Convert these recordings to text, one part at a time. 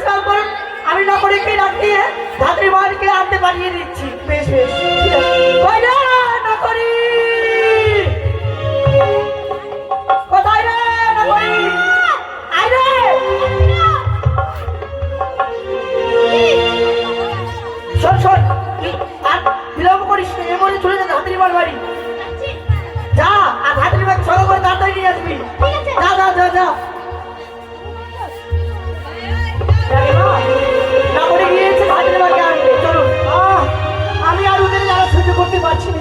স্নান করুন আমি নগরীকে ডাক দিয়ে ভাতৃমহলকে আনতে পাঠিয়ে দিচ্ছি? বেশ বেশ নগরী কোথায় শোন শোন আর বিলম্ব করিস না এমনি চলে যা ভাতৃমহল বাড়ি। যা আর ভাতৃমহল সরো করে তাড়াতাড়ি নিয়ে আসবি। যা যা যা যা। না করে গিয়েছে চলুন। আহ, আমি আর ওদের যারা সহ্য করতে পারছি না।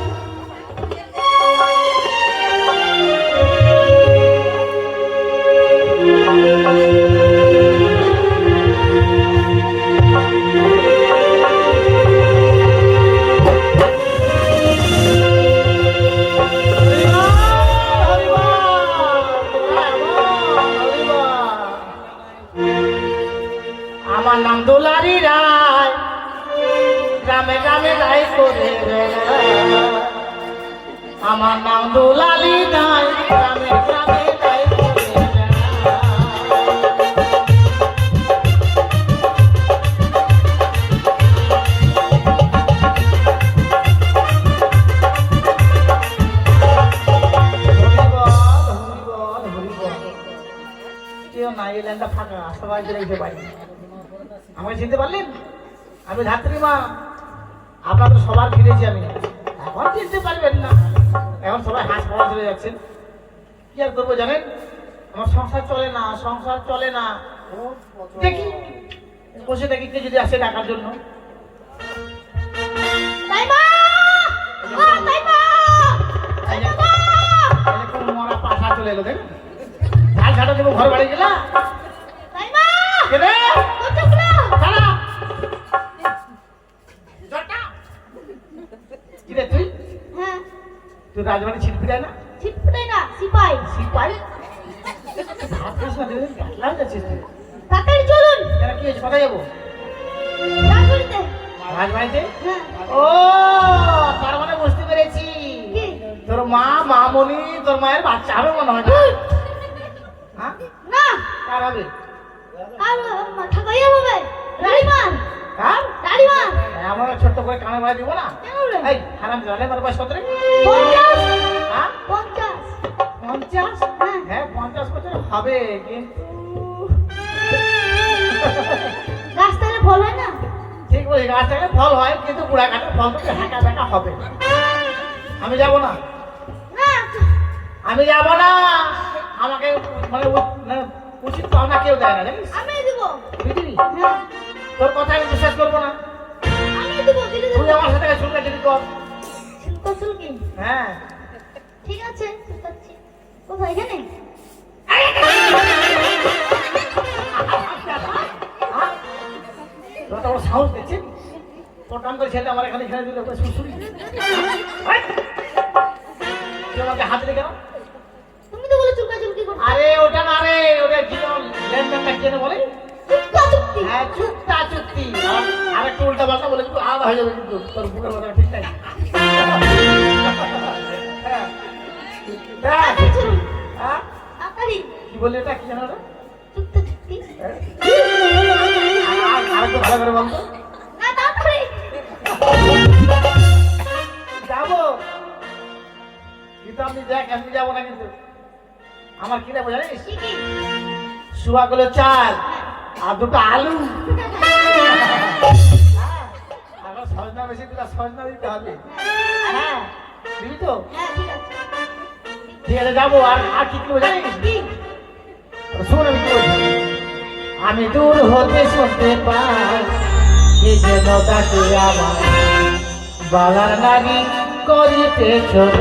আমি ধাত্রী মা আপনার তো সবার ফিরেছি আমি। এখন চিনতে পারবেন না। এখন সবাই হাঁস পাওয়া চলে যাচ্ছেন কি আর করব জানেন? আমার সংসার চলে না সংসার চলে না। দেখি বসে দেখি কে যদি আসে ডাকার জন্য। মরা চলে এলো দেখেন ঝাল ঝাঁটা দেবো ঘর বাড়ি গেলা? কি রে তুই? তুই রাজবাড়ি ছিটপিটায় না? সিপাই। ভাত খাস না তুই? গাটলাম যাচ্ছিস তুই কেন কি হয়েছে? কোথায় যাব? রাজবাড়িতে। ও তার মানে বুঝতে পেরেছি। তোর মা মামনি তোর মায়ের বাচ্চা হবে মনে হয় না? হ্যাঁ? কার হবে? কার আমার ছোট্ট করে কানে বাড়ি দিব না? এই হারাম জানে আমার বয়স কত রে? হ্যাঁ? হ্যাঁ। বছর হবে কিন্তু রাস্তায় ফল হয় না? ঠিক বলি গাছ ফল হয় কিন্তু বুড়া ফল তো হাঁকা দেখা হবে। আমি যাব না? আমি যাব না। আমাকে মানে মানে উচিত পাওনা কেউ দেয় না জানিস? আমি দিব। হ্যাঁ। তোর কথা আমি বিশ্বাস করব না। তুই আমার সাথে শুনলে যদি কর হ্যাঁ। ঠিক আছে শুকাচ্ছি কোথায় এখানে? সাহস দিচ্ছে তোর করে ছেলে আমার এখানে ছেড়ে দিলে ওটা শুশুরি তুই আমাকে হাত কেন তুমি তো বলে চুলকা চুলকি আরে ওটা না রে ওটা যেন লেনদেনটা কি যেন বলে? হ্যাঁ চুক্তা চুক্তি আর- একটু উল্টা পাল্টা বলে কিন্তু আলাদা হয়ে যাবে কিন্তু তোর বুকের কথা ঠিক নাই হ্যাঁ। তাড়াতাড়ি চলুন। হ্যাঁ? কি বললি এটা? কি জানো ওটা? চুপতা হ্যাঁ? আর- আর একটু ভালো করে বলতো যাব। কিন্তু আপনি দেখ আমি যাব না কিন্তু। আমার কি নেব জানিস? কি কি? শুয়াগুলো চাল। আর দুটো আলু। আবার সজনা বেশি দিলে সজনা দিতে হবে। হ্যাঁ দিবি তো? হ্যাঁ ঠিক আছে। যাব। আর আর কি করব জানিস? শোন আমি কি আমি দূর হতে শুনতে পাই কে যেন তাকে আমার বালার নারী করিতে ছোট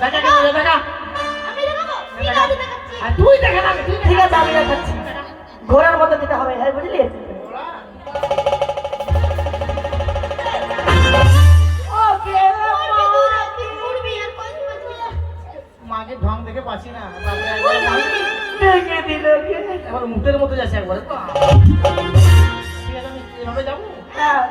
টাকা কেন হ্যাঁ বুঝলি? মাকে ঢং দেখে পাচ্ছি না মুখের মতো যাচ্ছে একবারে তো ঠিক আছে আমি এভাবে যাব? হ্যাঁ।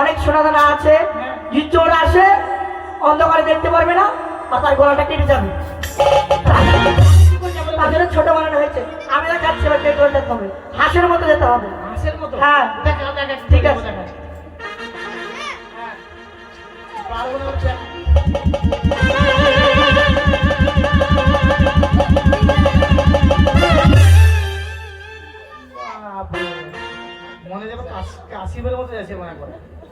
অনেক সোনা দানা আছে। যদি চোর আসে অন্ধকারে দেখতে পারবে না আর তার গলাটা কেটে যাবে। হয়েছে। হাঁসের মতো যেতে হবে। হ্যাঁ। মনে যাবে কাশিবের মতো যাচ্ছে মনে করে।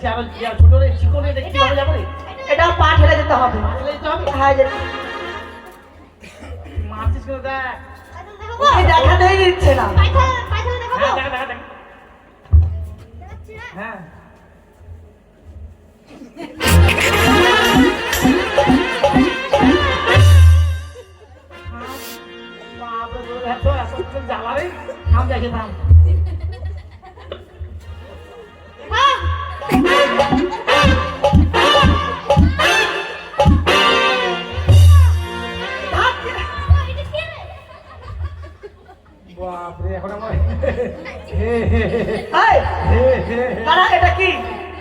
সে আবার আর ছোট রে শিকড়ে এটা কীভাবে যাবে এটাও পা ঠেলে যেতে হবে? হ্যাঁ যেতে মারছিস কেন দেখ? দেখা দেয় দিচ্ছে না। হ্যাঁ দাঁড়া এটা কি?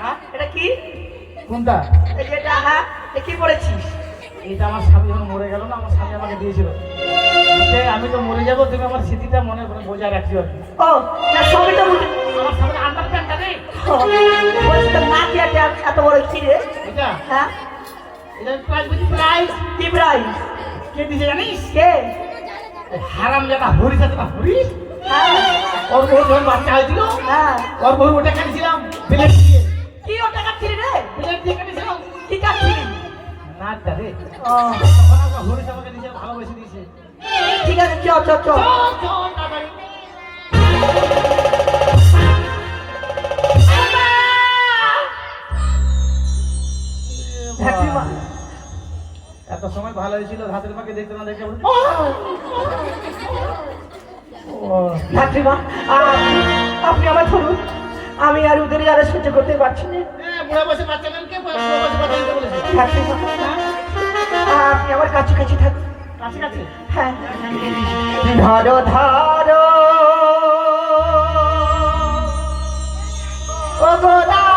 হ্যাঁ? এটা কি? কোনটা? এটা হ্যাঁ এ কি পড়েছিস? এটা আমার স্বামী যখন মরে গেল না আমার স্বামী আমাকে দিয়েছিল। আমি তো মরে যাব তুমি আমার স্মৃতিটা মনে করে বজায় আর ও আমার স্বামী আন্ডার প্যান্টটা নেই। না কি আছে এত বড় কি রে? এটা? হ্যাঁ? এটা প্রাইস বুঝি প্রাইস কি প্রাইস কে দিছে জানিস? কে? হারাম জানা হরিস আছে হ্যাঁ ওর বউ যখন বাচ্চা হয়েছিল? হ্যাঁ। ওর বউ ওটা কাটিছিলাম প্লেট দিয়ে। কি ওটা কাটছিলি রে? প্লেট দিয়ে কাটিছিলাম। কি কাটছিলি? রে। তখন আমাকে দিয়েছে ভালোবেসে দিয়েছে। ঠিক আছে চল চল এত সময় ভালো হয়েছিল হাতের মাকে দেখতে না দেখে ঠাকুমা আপনি আমার ধরুন। আমি আর ওদের যারা সহ্য করতে পারছি না। হ্যাঁ, আপনি আমার কাছে কাছে থাকুন। কাছে কাছে? হ্যাঁ। ধরো ধরো। ও গোদাই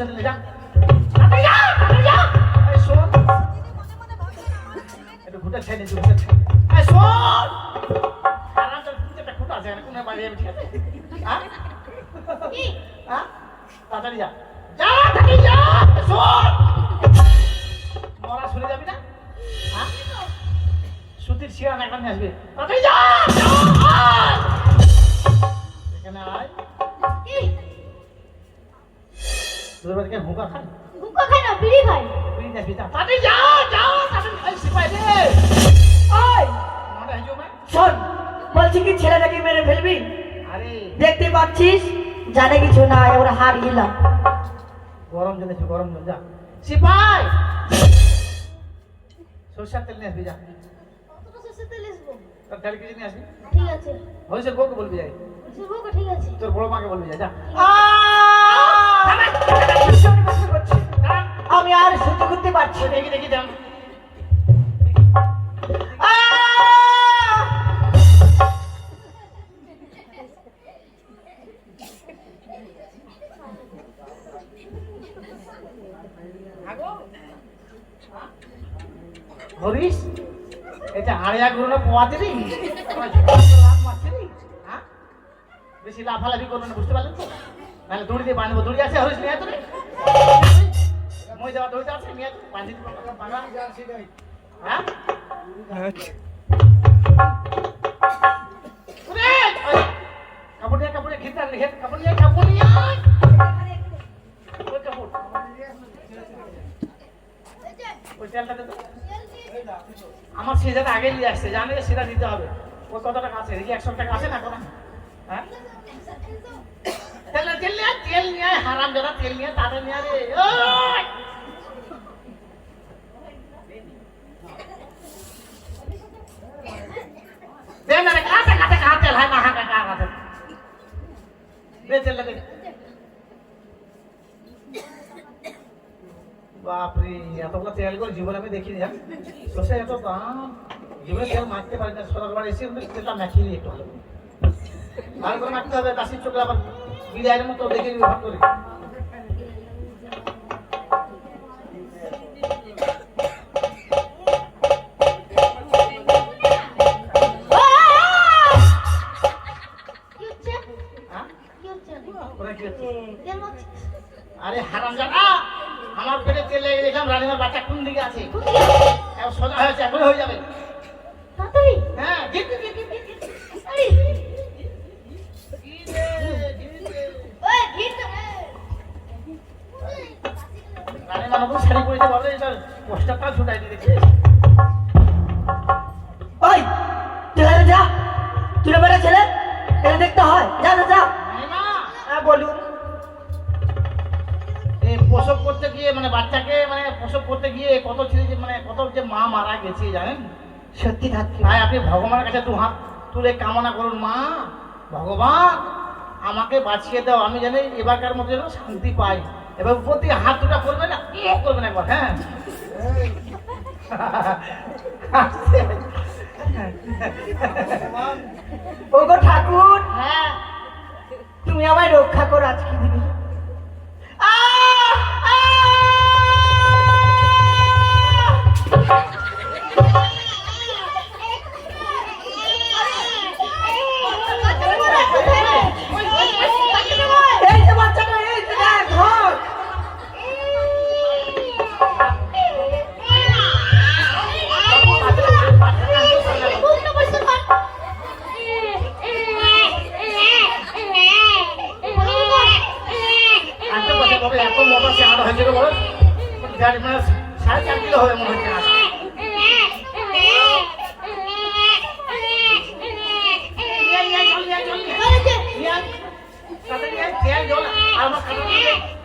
টিনে, যা। ঘুটে দিচ্ছি, ঘুটে। এই শোন! খুঁটা আছে, এখানে বাড়ি ঠিক আছে? হ্যাঁ? হ্যাঁ? তাড়াতাড়ি যা। যা, তাড়াতাড়ি যা, শোন! মরা শুনে যাবি না? হ্যাঁ? সুতির শিরা এখন আসবে ওরা গরম জল গরম জল যা। সিপাই! সরষের তেল নিয়ে আসবি যা? তোর তেল নিয়ে আসবি? ঠিক আছে। হয়েছে বউকে বলবি যাই। ঠিক আছে। তোর বড় মাকে বলবি যা যা। আমি আর সহ্য করতে পারছি দেখি দেখি দেন দড়ি দিয়ে বাঁধবো দড়ি আছে তো মই যাওয়া দড়িটা আছে নিয়ে বাঁধি দিব নিয়ে কাপড় আনলি, কাপড় নিয়ে কাপড় আমার সিজাটা আগে নিয়ে আসছে জানে সিধা দিতে হবে। ওই কত টাকা আছে? দেখি একশো টাকা আছে না কোনো হ্যাঁ? তেল তেল নিয়ে তেল নিয়ে হারাম যারা তেল নিয়ে তাদের নিয়ে রে না কাতে কাতে কাতে তেল হয় না কাতে দে তেল দে বাপরে এতগুলো তেল করে জীবনে আমি দেখিনি হ্যাঁ সে এত দাম জীবনে তেল মাখতে পারি না বাড়ি এসে তেলটা মাখিয়ে নিই একটু ভালো করে। মাখতে হবে কাশির চোখে আবার বিরিয়ানির মতো দেখে নিবি করে। হ্যাঁ? আরে হারাম জানা আমার পেটে তেল লেগে দেখলাম রানীমার বাচ্চা কোন দিকে আছে? এখন সোজা হয়েছে এখন হয়ে যাবে। তুলে কামনা করুন মা ভগবান আমাকে বাঁচিয়ে দাও। আমি জানি এবারকার মধ্যে যেন শান্তি পাই। এবার প্রতি হাত দুটা করবে না ইয়ে না একবার হ্যাঁ। ওগো ঠাকুর হ্যাঁ। তুমি আমায় রক্ষা করো আজকে। তাড়াতাড়ি নিয়ে আয়, তেল, জল, আর আমার খাবার নিয়ে আয়। থামো, আরে থামো।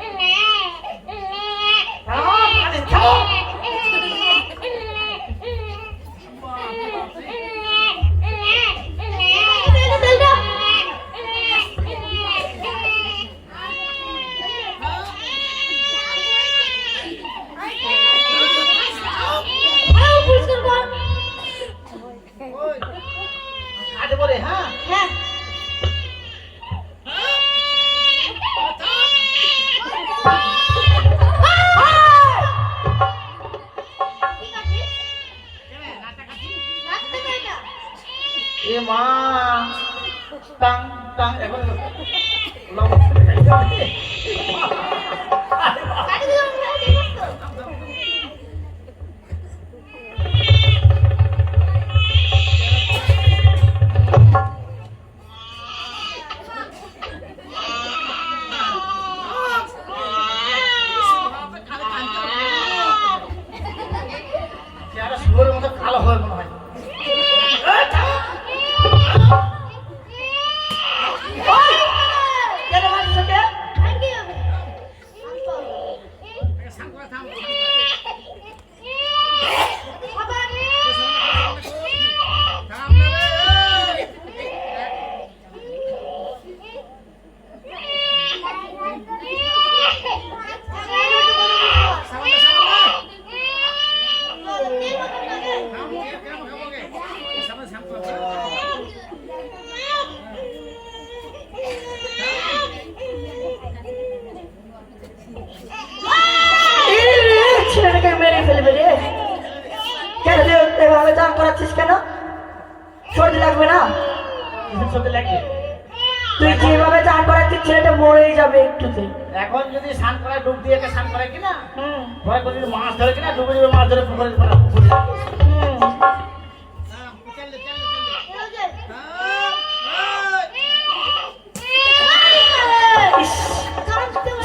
চলতে লাগবে তুই যেভাবে চান করাচ্ছিস ছেলেটা মরেই যাবে একটুতে। এখন যদি স্নান করায় ডুব দিয়ে কে স্নান করে কিনা? হুম। ভয় করে যদি মাছ ধরে কিনা ডুবে ডুবে মাছ ধরে পুকুরে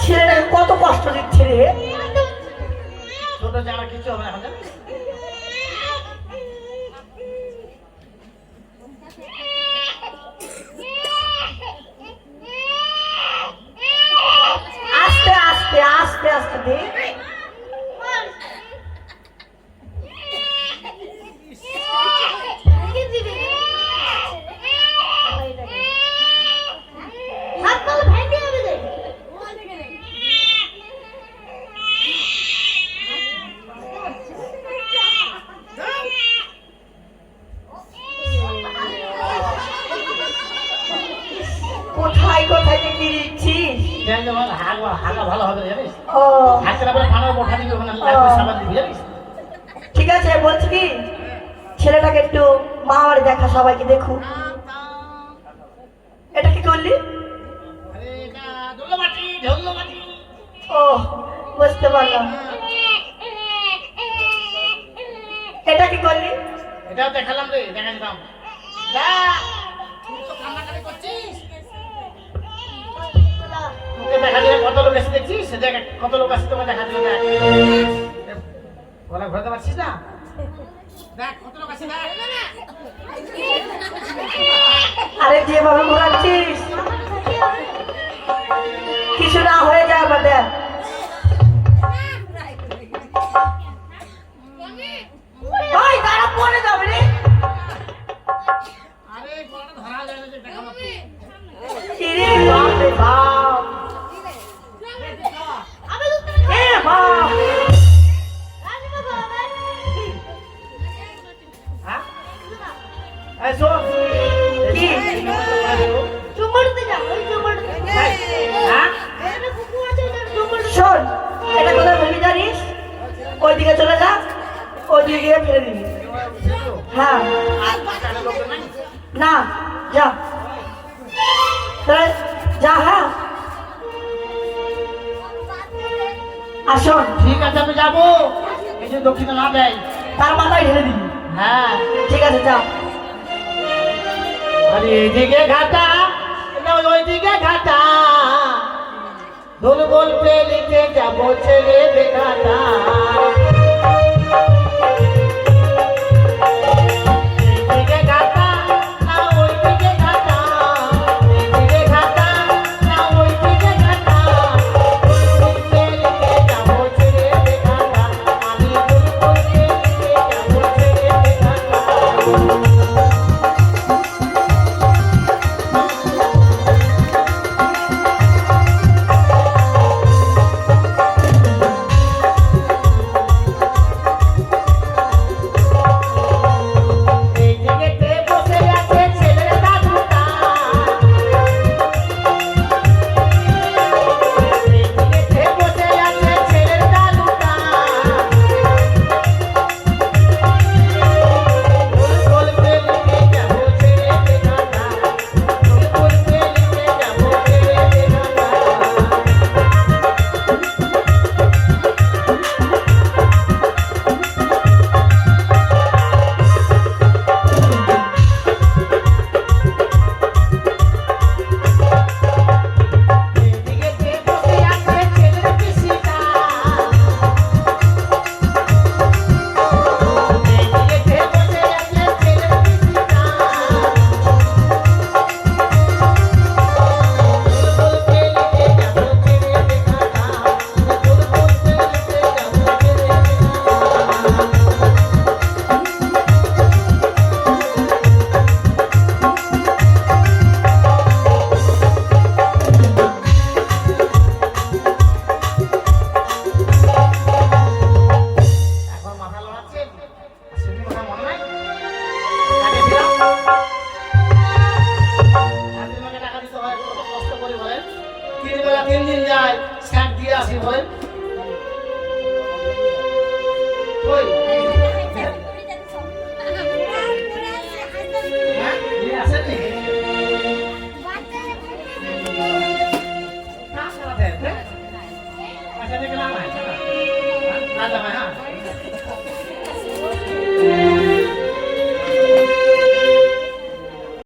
ছেলেটাকে কত কষ্ট দিচ্ছে রে। ছোট জানা কিছু হবে এখন ঘোরাতে পারছিস না? দেখ কত লোক আসছে দেখ। আরে ঘোরাচ্ছিস? কিছু না হয়ে যায় আবার দেখ। ভাই তারা পরে যাবে রে। আরে ধরা যায় না যে দেখাবো কি? ইরে বাপ। রে বাপ আমি বাপ। শোন এটা কোথায় ফেলি জানিস? ওইদিকে চলে যা ওইদিকে গিয়ে ফেলে দিবি হ্যাঁ। না যা। তাহলে যা হ্যাঁ। আসুন ঠিক আছে আমি যাব। এই যে দক্ষিণে না দেয়। তার মাথায় ঢেলে দিবি। হ্যাঁ। ঠিক আছে যা। আরে এইদিকে ঘাটা না ওইদিকে ঘাটা। দুর্বল পেলিতে যাব ছেড়ে বেঘাটা